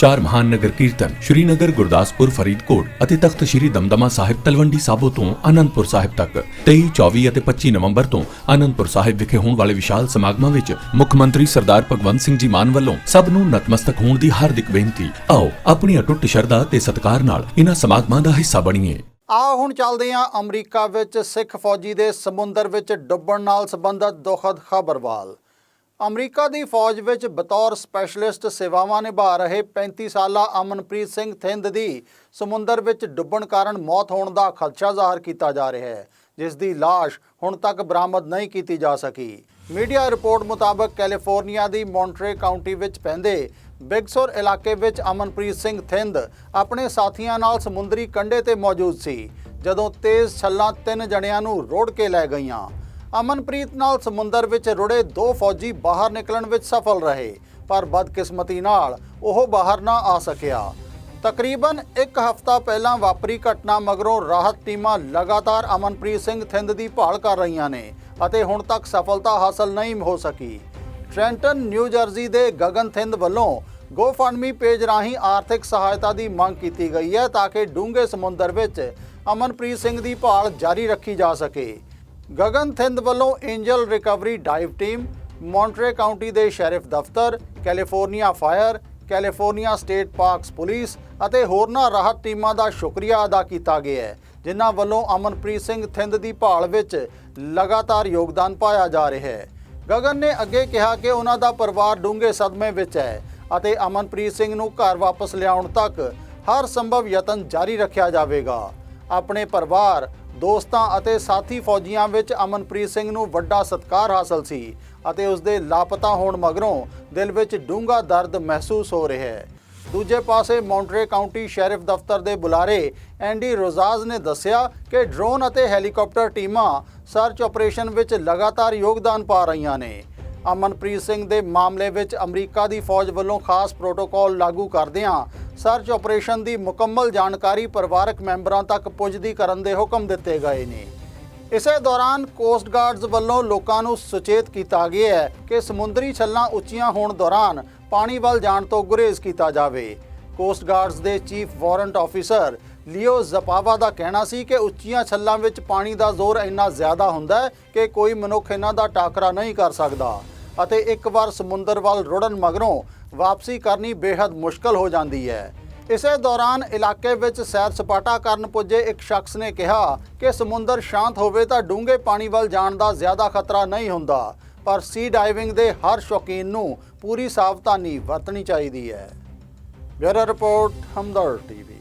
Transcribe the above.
ਚਾਰ ਮਹਾਨ ਨਗਰ ਕੀਰਤਨ ਸ਼੍ਰੀਨਗਰ, ਗੁਰਦਾਸਪੁਰ, ਫਰੀਦਕੋਟ ਅਤੇ ਤਖਤ ਸ਼੍ਰੀ ਦਮਦਮਾ ਸਾਹਿਬ ਤਲਵੰਡੀ ਸਾਬੋ ਤੋਂ ਆਨੰਦਪੁਰ ਸਾਹਿਬ ਤੱਕ। 23 24 ਅਤੇ 25 ਨਵੰਬਰ ਤੋਂ ਆਨੰਦਪੁਰ ਸਾਹਿਬ ਵਿਖੇ ਹੋਣ ਵਾਲੇ ਵਿਸ਼ਾਲ ਸਮਾਗਮਾਂ ਵਿੱਚ ਮੁੱਖ ਮੰਤਰੀ ਸਰਦਾਰ ਭਗਵੰਤ ਸਿੰਘ ਜੀ ਮਾਨ ਵੱਲੋਂ ਸਭ ਨੂੰ ਨਤਮਸਤਕ ਹੋਣ ਦੀ ਹਾਰਦਿਕ ਬੇਨਤੀ। ਆਓ ਆਪਣੀ ਅਟੁੱਟ ਸ਼ਰਧਾ ਤੇ ਸਤਿਕਾਰ ਨਾਲ ਇਹਨਾਂ ਸਮਾਗਮਾਂ ਦਾ ਹਿੱਸਾ ਬਣੀਏ। ਆ ਹੁਣ ਚੱਲਦੇ ਹਾਂ ਅਮਰੀਕਾ ਵਿੱਚ ਸਿੱਖ ਫੌਜੀ ਦੇ ਸਮੁੰਦਰ ਵਿੱਚ ਡੁੱਬਣ ਨਾਲ ਸੰਬੰਧਿਤ ਦੁਖਦ ਖਬਰ ਵੱਲ ਅਮਰੀਕਾ ਦੀ ਫੌਜ ਵਿੱਚ ਬਤੌਰ ਸਪੈਸ਼ਲਿਸਟ ਸੇਵਾਵਾਂ ਨਿਭਾ ਰਹੇ 35 ਸਾਲਾ ਅਮਨਪ੍ਰੀਤ ਸਿੰਘ ਥਿੰਦ ਦੀ ਸਮੁੰਦਰ ਵਿੱਚ ਡੁੱਬਣ ਕਾਰਨ ਮੌਤ ਹੋਣ ਦਾ ਖਦਸ਼ਾ ਜ਼ਾਹਰ ਕੀਤਾ ਜਾ ਰਿਹਾ ਹੈ, ਜਿਸ ਦੀ ਲਾਸ਼ ਹੁਣ ਤੱਕ ਬਰਾਮਦ ਨਹੀਂ ਕੀਤੀ ਜਾ ਸਕੀ। ਮੀਡੀਆ ਰਿਪੋਰਟ ਮੁਤਾਬਕ ਕੈਲੀਫੋਰਨੀਆ ਦੀ ਮੌਂਟਰੇ ਕਾਉਂਟੀ ਵਿੱਚ ਪੈਂਦੇ ਬਿਗਸੋਰ ਇਲਾਕੇ ਵਿੱਚ ਅਮਨਪ੍ਰੀਤ ਸਿੰਘ ਥਿੰਦ ਆਪਣੇ ਸਾਥੀਆਂ ਨਾਲ ਸਮੁੰਦਰੀ ਕੰਢੇ ਤੇ ਮੌਜੂਦ ਸੀ, ਜਦੋਂ ਤੇਜ਼ ਛੱਲਾਂ ਤਿੰਨ ਜਣਿਆਂ ਨੂੰ ਰੋੜ ਕੇ ਲੈ ਗਈਆਂ। ਅਮਨਪ੍ਰੀਤ ਨਾਲ ਸਮੁੰਦਰ ਵਿੱਚ ਰੁੜੇ ਦੋ ਫੌਜੀ ਬਾਹਰ ਨਿਕਲਣ ਵਿੱਚ ਸਫਲ ਰਹੇ, ਪਰ ਬਦਕਿਸਮਤੀ ਨਾਲ ਉਹ ਬਾਹਰ ਨਾ ਆ ਸਕਿਆ। ਤਕਰੀਬਨ ਇੱਕ ਹਫ਼ਤਾ ਪਹਿਲਾਂ ਵਾਪਰੀ ਘਟਨਾ ਮਗਰੋਂ ਰਾਹਤ ਟੀਮਾਂ ਲਗਾਤਾਰ ਅਮਨਪ੍ਰੀਤ ਸਿੰਘ ਥਿੰਦ ਦੀ ਭਾਲ ਕਰ ਰਹੀਆਂ ਨੇ ਅਤੇ ਹੁਣ ਤੱਕ ਸਫਲਤਾ ਹਾਸਲ ਨਹੀਂ ਹੋ ਸਕੀ। ਟ੍ਰੈਂਟਨ, ਨਿਊ ਜਰਸੀ ਦੇ ਗਗਨ ਥਿੰਦ ਵੱਲੋਂ ਗੋਫੰਡਮੀ ਪੇਜ ਰਾਹੀਂ ਆਰਥਿਕ ਸਹਾਇਤਾ ਦੀ ਮੰਗ ਕੀਤੀ ਗਈ ਹੈ ਤਾਂ ਕਿ ਡੂੰਘੇ ਸਮੁੰਦਰ ਵਿੱਚ ਅਮਨਪ੍ਰੀਤ ਸਿੰਘ ਦੀ ਭਾਲ ਜਾਰੀ ਰੱਖੀ ਜਾ ਸਕੇ। ਗਗਨ ਥਿੰਦ ਵੱਲੋਂ angel recovery dive team, Monterey County ਦੇ ਸ਼ੈਰਿਫ ਦਫ਼ਤਰ, California fire, California state parks police ਅਤੇ ਹੋਰਨਾਂ ਰਾਹਤ ਟੀਮਾਂ ਦਾ ਸ਼ੁਕਰੀਆ ਅਦਾ ਕੀਤਾ ਗਿਆ ਹੈ, ਜਿਨ੍ਹਾਂ ਵੱਲੋਂ ਅਮਨਪ੍ਰੀਤ ਸਿੰਘ ਥਿੰਦ ਦੀ ਭਾਲ ਵਿੱਚ ਲਗਾਤਾਰ ਯੋਗਦਾਨ ਪਾਇਆ ਜਾ ਰਿਹਾ ਹੈ। ਗਗਨ ਨੇ ਅੱਗੇ ਕਿਹਾ ਕਿ ਉਹਨਾਂ ਦਾ ਪਰਿਵਾਰ ਡੂੰਘੇ ਸਦਮੇ ਵਿੱਚ ਹੈ ਅਤੇ ਅਮਨਪ੍ਰੀਤ ਸਿੰਘ ਨੂੰ ਘਰ ਵਾਪਸ ਲਿਆਉਣ ਤੱਕ ਹਰ ਸੰਭਵ ਯਤਨ ਜਾਰੀ ਰੱਖਿਆ ਜਾਵੇਗਾ। ਆਪਣੇ ਪਰਿਵਾਰ ਦੋਸਤਾਂ ਅਤੇ ਸਾਥੀ ਫੌਜੀਆਂ ਵਿੱਚ ਅਮਨਪ੍ਰੀਤ ਸਿੰਘ ਨੂੰ ਵੱਡਾ ਸਤਿਕਾਰ ਹਾਸਲ ਸੀ ਅਤੇ ਉਸ ਦੇ ਲਾਪਤਾ ਹੋਣ ਮਗਰੋਂ ਦਿਲ ਵਿੱਚ ਡੂੰਘਾ ਦਰਦ ਮਹਿਸੂਸ ਹੋ ਰਿਹਾ ਹੈ। ਦੂਜੇ ਪਾਸੇ ਮੌਂਟਰੇ ਕਾਉਂਟੀ ਸ਼ੈਰਿਫ ਦਫ਼ਤਰ ਦੇ ਬੁਲਾਰੇ ਐਂਡੀ ਰੋਜ਼ਾਜ਼ ਨੇ ਦੱਸਿਆ ਕਿ ਡਰੋਨ ਅਤੇ ਹੈਲੀਕਾਪਟਰ ਟੀਮਾਂ ਸਰਚ ਆਪਰੇਸ਼ਨ ਵਿੱਚ ਲਗਾਤਾਰ ਯੋਗਦਾਨ ਪਾ ਰਹੀਆਂ ਨੇ। ਅਮਨਪ੍ਰੀਤ ਸਿੰਘ ਦੇ ਮਾਮਲੇ ਵਿੱਚ ਅਮਰੀਕਾ ਦੀ ਫੌਜ ਵੱਲੋਂ ਖਾਸ ਪ੍ਰੋਟੋਕਾਲ ਲਾਗੂ ਕਰਦਿਆਂ ਸਰਚ ਆਪਰੇਸ਼ਨ ਦੀ ਮੁਕੰਮਲ ਜਾਣਕਾਰੀ ਪਰਿਵਾਰਕ ਮੈਂਬਰਾਂ ਤੱਕ ਪੁੱਜਦੀ ਕਰਨ ਦੇ ਹੁਕਮ ਦਿੱਤੇ ਗਏ ਨੇ। ਇਸੇ ਦੌਰਾਨ ਕੋਸਟ ਗਾਰਡਜ਼ ਵੱਲੋਂ ਲੋਕਾਂ ਨੂੰ ਸੁਚੇਤ ਕੀਤਾ ਗਿਆ ਹੈ ਕਿ ਸਮੁੰਦਰੀ ਛੱਲਾਂ ਉੱਚੀਆਂ ਹੋਣ ਦੌਰਾਨ ਪਾਣੀ ਵੱਲ ਜਾਣ ਤੋਂ ਗੁਰੇਜ਼ ਕੀਤਾ ਜਾਵੇ। ਕੋਸਟ ਗਾਰਡਜ਼ ਦੇ ਚੀਫ ਵਾਰੰਟ ਆਫੀਸਰ ਲਿਓ ਜ਼ਪਾਵਾ ਦਾ ਕਹਿਣਾ ਸੀ ਕਿ ਉੱਚੀਆਂ ਛੱਲਾਂ ਵਿੱਚ ਪਾਣੀ ਦਾ ਜ਼ੋਰ ਇੰਨਾ ਜ਼ਿਆਦਾ ਹੁੰਦਾ ਹੈ ਕਿ ਕੋਈ ਮਨੁੱਖ ਇਹਨਾਂ ਦਾ ਟਾਕਰਾ ਨਹੀਂ ਕਰ ਸਕਦਾ ਅਤੇ ਇੱਕ ਵਾਰ ਸਮੁੰਦਰ ਵੱਲ ਰੁੜਨ ਮਗਰੋਂ ਵਾਪਸੀ ਕਰਨੀ ਬੇहद ਮੁਸ਼ਕਲ ਹੋ ਜਾਂਦੀ ਹੈ। ਇਸੇ ਦੌਰਾਨ ਇਲਾਕੇ ਵਿੱਚ ਸੈਰ ਸਪਾਟਾ ਕਰਨ ਪੁੱਜੇ ਇੱਕ ਸ਼ਖਸ ਨੇ ਕਿਹਾ ਕਿ ਸਮੁੰਦਰ ਸ਼ਾਂਤ ਹੋਵੇ ਤਾਂ ਡੂੰਘੇ ਪਾਣੀ ਵੱਲ ਜਾਣ ਦਾ ਜ਼ਿਆਦਾ ਖਤਰਾ ਨਹੀਂ ਹੁੰਦਾ, ਪਰ ਸੀ ਡਾਈਵਿੰਗ ਦੇ ਹਰ ਸ਼ੌਕੀਨ ਨੂੰ ਪੂਰੀ ਸਾਵਧਾਨੀ ਵਰਤਣੀ ਚਾਹੀਦੀ ਹੈ। Bureau report Hamdard TV.